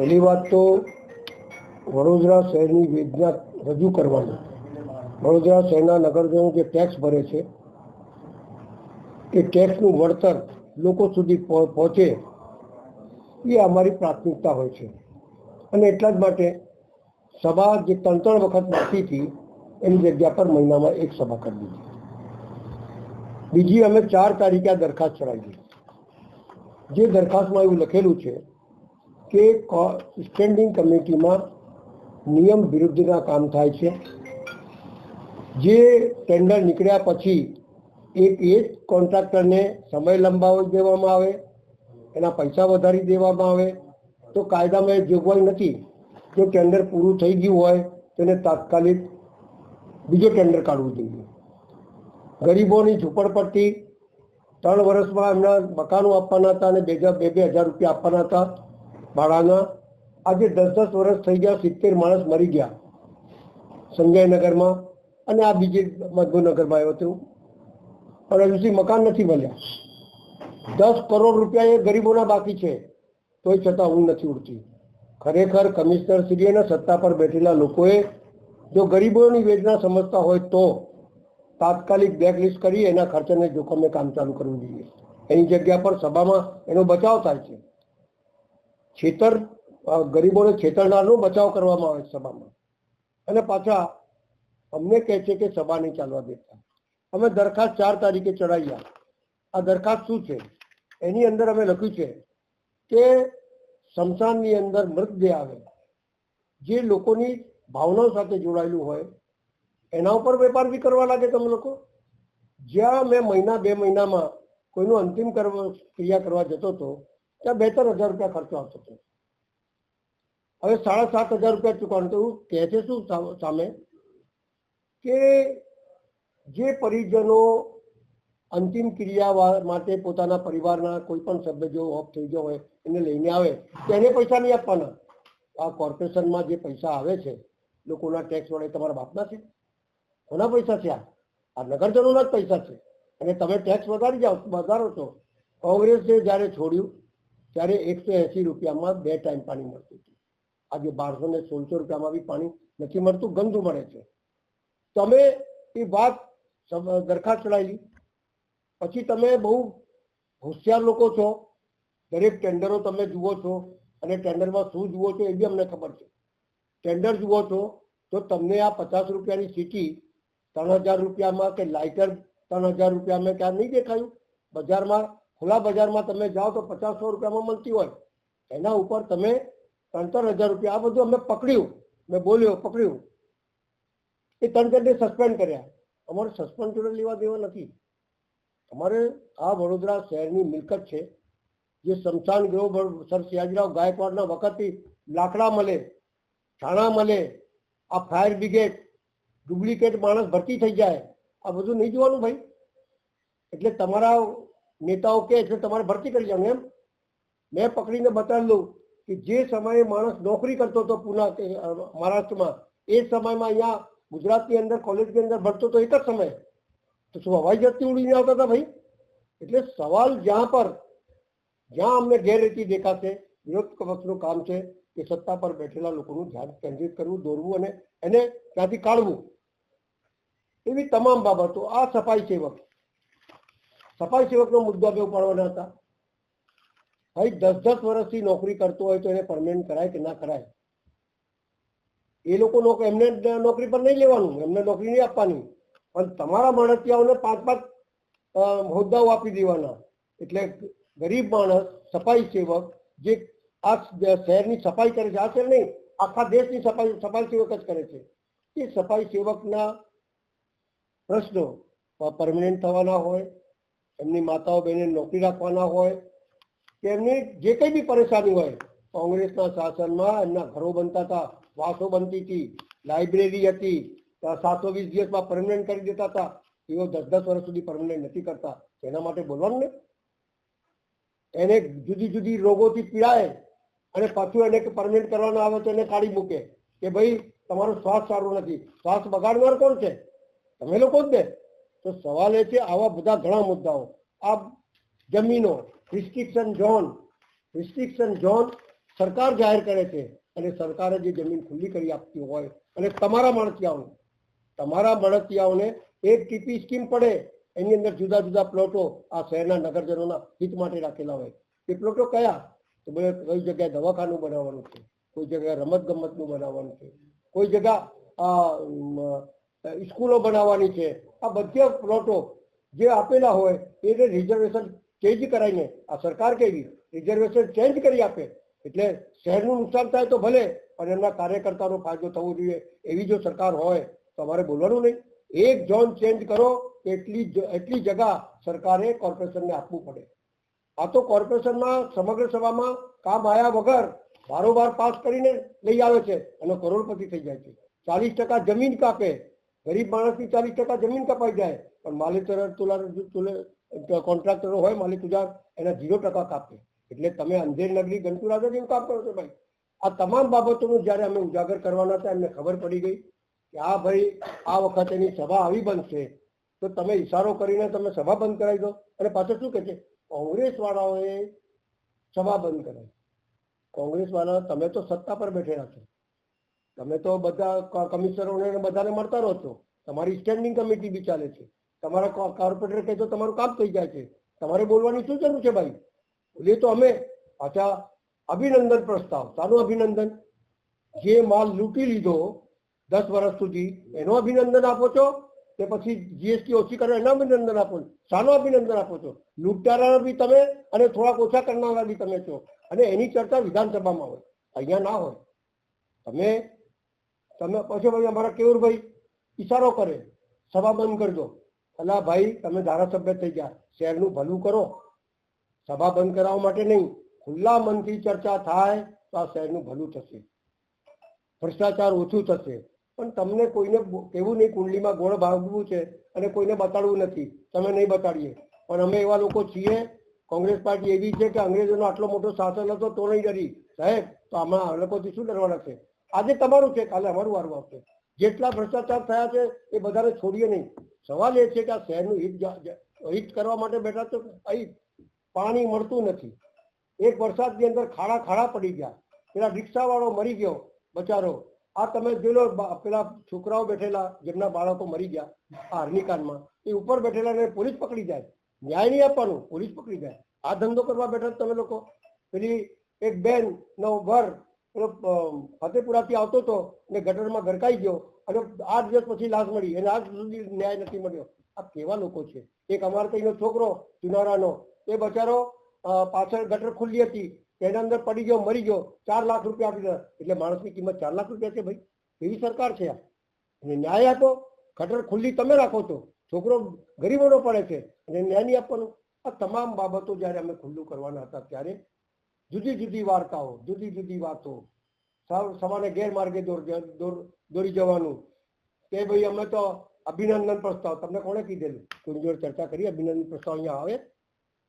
પહેલી વાત તો વડોદરા શહેરની યોજના રજૂ કરવાની. વડોદરા શહેરના નગરજનો જે ટેક્સ ભરે છે, એ ટેક્સનું વળતર લોકો સુધી પહોંચે, એ અમારી પ્રાથમિકતા હોય છે. અને એટલા જ માટે સભા જે ત્રણ ત્રણ વખત બાકી હતી, એની જગ્યા પર મહિનામાં એક સભા કરી દીધી. બીજી અમે ચાર તારીખે આ દરખાસ્ત ચડાવી જે દરખાસ્તમાં એવું લખેલું છે કે સ્ટેન્ડિંગ કમિટીમાં નિયમ વિરુદ્ધના કામ થાય છે. જે ટેન્ડર નીકળ્યા પછી એક એ જ કોન્ટ્રાક્ટરને સમય લંબાવી દેવામાં આવે, એના પૈસા વધારી દેવામાં આવે. તો કાયદામાં એ જોગવાઈ નથી. જો ટેન્ડર પૂરું થઈ ગયું હોય તેને તાત્કાલિક બીજો ટેન્ડર કાઢવું જોઈએ. ગરીબોની ઝૂંપડપટ્ટી ત્રણ વર્ષમાં એમના મકાનો આપવાના હતા અને બે બે બે હજાર રૂપિયા આપવાના હતા. ભાડાના આજે દસ દસ વર્ષ થઈ ગયા, સિત્તેર માણસ મરી ગયા સંજયનગરમાં અને આ બીજી મધુનગરમાં આવ્યો હતું. પણ હજુ સુધી મકાન નથી મળ્યા. દસ કરોડ રૂપિયા એ ગરીબોના બાકી છે. તોય છતાં ઊંઘ નથી ઉડતી. ખરેખર કમિશનર શ્રી સત્તા પર બેઠેલા લોકોએ જો ગરીબોની વેદના સમજતા હોય તો તાત્કાલિક બ્લેકલિસ્ટ કરી એના ખર્ચને જોખમે કામ ચાલુ કરવું જોઈએ. એની જગ્યા પર સભામાં એનો બચાવ થાય છે. છેતર ગરીબોને છેતરનારનો બચાવ કરવામાં આવે સભામાં. અને પાછા અમને કહે છે કે સભા નહીં ચાલવા દેતા. અમે દરખાસ્ત ચાર તારીખે ચડાવ્યા આ દરખાસ્ત શું છે? એની અંદર અમે લખ્યું છે કે સ્મશાનની અંદર મૃતદેહ આવે. જે લોકોની ભાવનાઓ સાથે જોડાયેલું હોય, એના ઉપર વેપાર બી કરવા લાગે તમે લોકો? જ્યાં મેં મહિના બે મહિનામાં કોઈનું અંતિમ ક્રિયા કરવા જતો હતો ત્યાં બે હજાર રૂપિયા ખર્ચો આવતો હતો. હવે સાડા સાત હજાર રૂપિયા ચૂકવવાનું તો કહે છે શું સામે? કે જે પરિજનો અંતિમ ક્રિયા માટે પોતાના પરિવારના કોઈ પણ સભ્ય જો ઓફ થઈ ગયો હોય, એને લઈને આવે, તો એને પૈસા નહીં આપવાના. આ કોર્પોરેશનમાં જે પૈસા આવે છે, લોકોના ટેક્સ વડે તમારા બાપના છે. કોના પૈસા છે આ? આ નગરજનોના જ પૈસા છે. અને તમે ટેક્સ વધારી જાઓ, વધારો છો. કોંગ્રેસે જ્યારે છોડ્યું ત્યારે એકસો એંસી રૂપિયામાં બે ટાઈમ પાણી મળતું હતું. આજે બારસો ને સોળસો રૂપિયામાં બી પાણી નથી મળતું, ગંદુ મળે છે. તમે એ વાત દરખાસ્ત ચડાવી પછી તમે બહુ હોશિયાર લોકો છો. દરેક ટેન્ડરો તમે જુઓ છો અને ટેન્ડરમાં શું જુઓ છો એ બી અમને ખબર છે. ટેન્ડર જુઓ છો તો તમને આ પચાસ રૂપિયાની સીટી ત્રણ હજાર રૂપિયામાં કે લાઇટર ત્રણ હજાર રૂપિયામાં ક્યાં નહીં દેખાયું? બજારમાં ખુલ્લા બજારમાં તમે જાઓ તો પચાસ સો રૂપિયામાં મળતી હોય. એના ઉપર તમે ત્રણ ત્રણ હજાર રૂપિયા, આ બધું અમે પકડ્યું. મેં બોલ્યો, પકડ્યું. એ ત્રણ જણને સસ્પેન્ડ કર્યા. અમારે સસ્પેન્ડ જોડે લેવા દેવા નથી. અમારે આ વડોદરા શહેરની મિલકત છે, જે સમશાન ગૃહ સર સિયાજીરાવ ગાયકવાડના વખતથી લાકડા મળે છાણા મળે, આ ફાયર બ્રિગેડ, ડુપ્લિકેટ માણસ ભરતી થઈ જાય. આ બધું નહીં જોવાનું ભાઈ. એટલે તમારા નેતાઓ કે છે, તમારે ભરતી કરી જાઉં એમ મેં પકડીને બતાવી દઉં કે જે સમયે માણસ નોકરી કરતો હતો પુના મહારાષ્ટ્રમાં, એ સમયમાં અહીંયા ગુજરાતની અંદર, કોલેજની અંદર ભરતો હતો એક જ સમય. તો શું હવાઈ જતી ઉડીને આવતા હતા ભાઈ? એટલે સવાલ જ્યાં પર, જ્યાં અમને ગેરરીતિ દેખાશે, વિરોધ પક્ષનું કામ છે કે સત્તા પર બેઠેલા લોકોનું ધ્યાન કેન્દ્રિત કરવું, દોરવું અને એને ત્યાંથી કાઢવું. એવી તમામ બાબતો આ સફાઈ સેવક સફાઈ સેવકનો મુદ્દો બે ઉપાડવાના હતા. ભાઈ દસ દસ વર્ષથી નોકરી કરતો હોય તો એને પરમેનન્ટ કરાય કે ના કરાય? એ લોકો એમને નોકરી પર નહીં લેવાનું, એમને નોકરી નહીં આપવાની. પણ તમારા માણસિયાઓને પાંચ પાંચ હોદ્દાઓ આપી દેવાના. એટલે ગરીબ માણસ, સફાઈ સેવક, જે આ શહેરની સફાઈ કરે છે, આ શહેર નહીં, આખા દેશની સફાઈ સફાઈ સેવક જ કરે છે. એ સફાઈ સેવકના પ્રશ્નો પરમનન્ટ થવાના હોય એમની માતાઓ બહેને નોકરી રાખવાના હોય કે એમની જે કંઈ બી પરેશાની હોય, કોંગ્રેસના શાસનમાં એમના ઘરો બનતા હતા, વાસો બનતી હતી, લાઇબ્રેરી હતી સાતસો વીસ દિવસમાં પરમનન્ટ કરી દેતા હતા એઓ દસ દસ વર્ષ સુધી પરમનન્ટ નથી કરતા. એના માટે બોલવાનું ને? એને જુદી જુદી રોગોથી પીડાય અને પાછું એને પરમનન્ટ કરવાનો આવે તો એને કાઢી મૂકે કે ભાઈ, તમારો શ્વાસ સારો નથી. શ્વાસ બગાડનાર કોણ છે? તમે લોકો જ ને. તો સવાલ એ છે, આવા બધા ઘણા મુદ્દાઓ. આ જમીનો રિસ્ટ્રિક્શન ઝોન રિસ્ટ્રિક્શન ઝોન સરકાર જાહેર કરે છે અને સરકારે જે જમીન ખુલ્લી કરી આપતી હોય અને તમારા મળતિયાઓને તમારા મળતિયાઓને એક ટીપી સ્કીમ પડે, એની અંદર જુદા જુદા પ્લોટો આ શહેરના નગરજનોના હિત માટે રાખેલા હોય. એ પ્લોટો કયા? તો બધા કઈ જગ્યાએ દવાખાનું બનાવવાનું છે, કોઈ જગ્યાએ રમત ગમતનું બનાવવાનું છે, કોઈ જગ્યા સ્કૂલો બનાવવાની છે. આ બધા પ્લોટો જે આપેલા હોય, એને રિઝર્વેશન ચેન્જ કરાવીને આ સરકાર કેવી? રિઝર્વેશન ચેન્જ કરી આપે. એટલે શહેરનું નુકસાન થાય તો ભલે, પણ એમના કાર્યકર્તાનો ફાયદો થવો જોઈએ. એવી જો સરકાર હોય, તો અમારે બોલવાનું નહીં. એક ઝોન ચેન્જ કરો, એટલી એટલી જગા સરકારે કોર્પોરેશનને આપવું પડે. આ તો કોર્પોરેશનમાં, સમગ્ર સભામાં કામ આયા વગર બારોબાર પાસ કરીને લઈ આવે છે અને કરોડપતિ થઈ જાય છે. ચાલીસ ટકા જમીન કાપે ગરીબ માણસની ચાલીસ ટકા જમીન કપાઈ જાય. પણ માલિક તુલા કોન્ટ્રાક્ટરો હોય, માલિક ઉજાર એના ઝીરો ટકા કાપે. એટલે તમે અંધેર નગરી ગંતુરાજા જેવું કામ કરો છો ભાઈ. આ તમામ બાબતોનું જ્યારે અમે ઉજાગર કરવાના હતા, એમને ખબર પડી ગઈ કે આ ભાઈ આ વખતેની સભા આવી બનશે. તો તમે ઈશારો કરીને તમે સભા બંધ કરાવી દો. અને પાછળ શું કહે છે? કોંગ્રેસ વાળાઓએ સભા બંધ કરાવી. કોંગ્રેસ વાળા તમે તો સત્તા પર બેઠેલા છો. તમે તો બધા કમિશનરોને બધાને મળતા રહો છો. તમારી સ્ટેન્ડિંગ કમિટી બી ચાલે છે. તમારા કોર્પોરેટર કહે તો તમારું કામ થઈ જાય છે. તમારે બોલવાની શું જરૂર છે ભાઈ? બોલીએ તો અમે. પાછા અભિનંદન પ્રસ્તાવ. સારું અભિનંદન? જે માલ લૂંટી લીધો દસ વર્ષ સુધી, એનો અભિનંદન આપો છો? કે પછી જીએસટી ઓછી કરો, એના અભિનંદન આપો શાનો અભિનંદન આપો છો? લૂંટારા બી તમે અને થોડાક ઓછા કરનારા બી તમે છો. અને એની ચર્ચા વિધાનસભામાં હોય. અહીંયા ના હોય. તમે તમે પછી ભાઈ, અમારા કેવુરભાઈ ઈશારો કરે. સભા બંધ કરજો. અલા ભાઈ, તમે ધારાસભ્ય થઈ ગયા. શહેરનું ભલું કરો. સભા બંધ કરાવવા માટે નહીં. ખુલ્લા મનથી ચર્ચા થાય તો આ શહેરનું ભલું થશે. ભ્રષ્ટાચાર ઓછું થશે. પણ તમને કોઈને કહેવું નહીં કુંડલીમાં ગોળ ભાગવું છે અને કોઈને બતાડવું નથી. તમે નહીં બતાડીએ. પણ અમે એવા લોકો છીએ, કોંગ્રેસ પાર્ટી એવી છે કે અંગ્રેજોનો આટલો મોટો શાસન હતો તો નહીં ડરી. સાહેબ, તો આમાં આ લોકોથી શું ડરવાના છે? આજે તમારું છે કાલે અમારું વારું આવશે. જેટલા ભ્રષ્ટાચાર થયા છે એ બધાને છોડીએ નહીં. સવાલ એ છે કે આ શહેરનું હિત હિત કરવા માટે બેઠા તો અહીં પાણી મળતું નથી. એક વરસાદની અંદર ખાડા ખાડા પડી ગયા. પેલા રિક્ષાવાળો મરી ગયો, બચારો. આ તમે જોઈ લો પેલા છોકરાઓ બેઠેલા, જેમના બાળકો મરી ગયા, આ અગ્નિકાંડમાં એ ઉપર બેઠેલા ને પોલીસ પકડી જાય. ન્યાય નહીં આપવાનું, પોલીસ પકડી જાય. આ ધંધો કરવા બેઠા તમે લોકો. પેલી એક બેન નો વર પેલો ફતેપુરાથી આવતો હતો ને ગટરમાં ગરકાઈ ગયો અને આઠ દિવસ પછી લાશ મળી એને આજ સુધી ન્યાય નથી મળ્યો. આ કેવા લોકો છે? એક અમારે કઈનો છોકરો ચુનારાનો એ બચારો પાછળ ગટર ખુલ્લી હતી તેના અંદર પડી ગયો, મરી ગયો, ચાર લાખ રૂપિયા આપી દીધા. એટલે માણસની કિંમત ચાર લાખ રૂપિયા છે ભાઈ. એવી સરકાર છે અને ન્યાય આપો, ગટર ખુલ્લી તમે રાખો છો છોકરો ગરીબોનો પડે છે. અને ન્યાય નહીં આપવાનું. આ તમામ બાબતો જ્યારે અમે ખુલ્લું કરવાના હતા ત્યારે જુદી જુદી વાર્તાઓ, જુદી જુદી વાતો. સમાને ગેરમાર્ગે દોર જવાનું. કે ભાઈ અમે તો અભિનંદન પ્રસ્તાવ, તમને કોણે કીધેલું? કોની જોડે ચર્ચા કરી, અભિનંદન પ્રસ્તાવ અહીંયા આવે.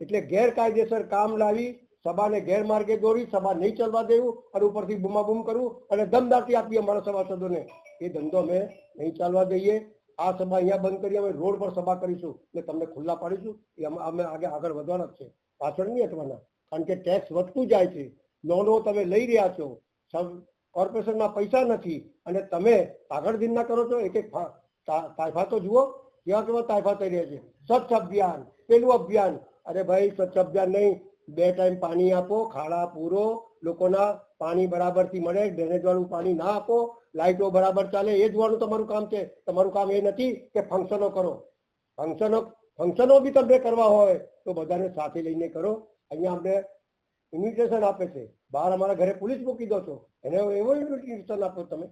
એટલે ગેરકાયદેસર કામ લાવી, સભાને ગેરમાર્ગે દોરી, સભા નહીં ચાલવા દેવું અને ઉપરથી બૂમાબૂમ કરવું અને દમદાટી આપી અમારા સભાસદોને. એ ધંધો અમે નહીં ચાલવા દઈએ. આ સભા અહીંયા બંધ કરી, અમે રોડ પર સભા કરીશું. એટલે તમને ખુલ્લા પાડીશું. એ અમે અમે આગળ વધવાના જ છે. પાછળ નહીં હટવાના. કારણ કે ટેક્સ વધતું જાય છે લોનો તમે લઈ રહ્યા છો, સબ કોર્પોરેશનમાં પૈસા નથી, અને તમે આગળ દિનના કરો છો એક એક તાયફા તો જુઓ કેવા કેવા તાયફા થઈ રહ્યા છે. સ્વચ્છ અભિયાન, પેલું અભિયાન. અરે ભાઈ, સ્વચ્છ અભિયાન નહીં. બે ટાઈમ પાણી આપો, ખાડા પૂરો, લોકોના પાણી બરાબરથી મળે, ડ્રેનેજ વાળું પાણી ના આપો લાઇટો બરાબર ચાલે, એ જોવાનું તમારું કામ છે. તમારું કામ એ નથી કે ફંક્શનો કરો. ફંક્શનો ફંક્શનો બી તમને કરવા હોય, તો બધાને સાથે લઈને કરો. અહીંયા અમને ઇન્વિટેશન આપે છે. બહાર અમારા ઘરે પોલીસ મૂકી દો છો. એને એવો ઇન્વિટેશન આપો તમે.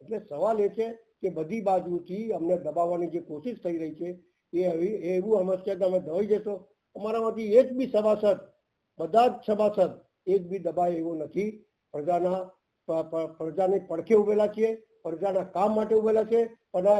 એટલે સવાલ એ છે કે બધી બાજુથી અમને દબાવવાની જે કોશિશ થઈ રહી છે, એ એવી એવું સમસ્યા કે અમે દબાઈ જશો. અમારામાંથી એક બી સભાસદ, બધા જ સભાસદ એક બી દબાય એવો નથી. પ્રજાના પ્રજાની પડખે ઉભેલા છીએ. પ્રજાના કામ માટે ઉભેલા છે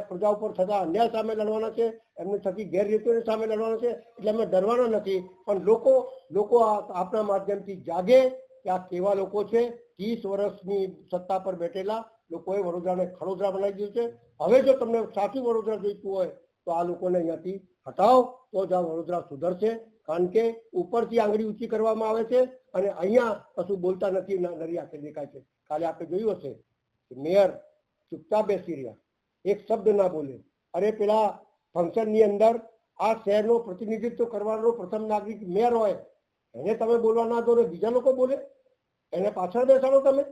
પ્રજા ઉપર થતા અન્યાય સામે લડવાના છે, એમને થતી ગેરરીતિઓની સામે લડવાના છે, એટલે અમે ડરવાના નથી, પણ લોકો લોકો આપણા માધ્યમથી જાગે કે આ કેવા લોકો છે, ત્રીસ વર્ષની સત્તા પર બેઠેલા લોકોએ વડોદરાને ખડોદરા બનાવી દીધું છે. હવે જો તમને સાચું વડોદરા જોઈતું હોય, તો આ લોકોને અહીંયાથી હટાવો, તો જ આ વડોદરા સુધરશે, કારણ કે ઉપરથી આંગળી ઊંચી કરવામાં આવે છે અને અહીંયા કશું બોલતા નથી નરી આંખે દેખાય છે. કાલે આપણે જોયું હશે મેયર ચૂપચાપ બેસી રહ્યા. એક શબ્દ ના બોલે. અરે પેલા ફંક્શનની અંદર આ શહેરનો પ્રતિનિધિત્વ કરવાનો પ્રથમ નાગરિક મેયર હોય, એને તમે બોલવા ના દો ને બીજા લોકો બોલે. એને પાછળ બેસાડો તમે.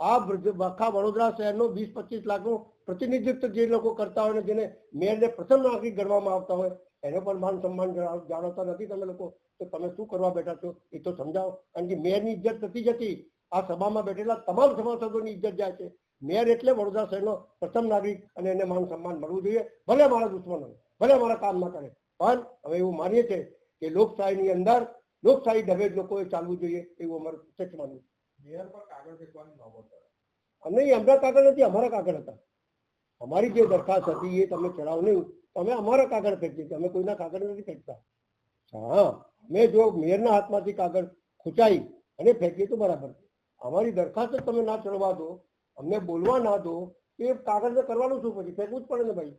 આ આખા વડોદરા શહેરનો વીસ, પચીસ લાખનું પ્રતિનિધિત્વ જે લોકો કરતા હોય ને જેને મેયરને પ્રથમ નાગરિક ગણવામાં આવતા હોય, એને પણ માન સન્માન જણાવ- જાણવતા નથી તમે લોકો. તો તમે શું કરવા બેઠા છો? એ તો સમજાવો. કારણ કે મેયરની ઇજ્જત નથી જતી આ સભામાં બેઠેલા તમામ સભાસદોની ઇજ્જત જાય છે. મેયર એટલે વડોદરા શહેરનો પ્રથમ નાગરિક અને એને માન સન્માન મળવું જોઈએ. ભલે મારા દુશ્મન હોય ભલે મારા કામ ના કરે. પણ હવે એવું માનીએ છીએ કે લોકશાહીની અંદર લોકશાહી ઢબે જ લોકોએ ચાલવું જોઈએ એવું અમારું પ્રત્યક્ષ માનવું મેયર પર કાગળ ફેંકવાની આવે. એમના કાગળ નથી અમારા કાગળ હતા. અમારી જે દરખાસ્ત હતી એ તમે ચડાવો નહીં. તમે અમારા કાગળ ફેંકીએ છીએ. અમે કોઈના કાગળ નથી ફેંકતા. હા મેં જો મેયરના હાથમાંથી કાગળ ખૂંચાઈ અને ફેંકીએ તો બરાબર. અમારી દરખાસ્ત તમે ના ચડવા દો. અમને બોલવા ના દો એ કાગળ કરવાનું શું પછી? ફેંકવું જ પડે ને ભાઈ.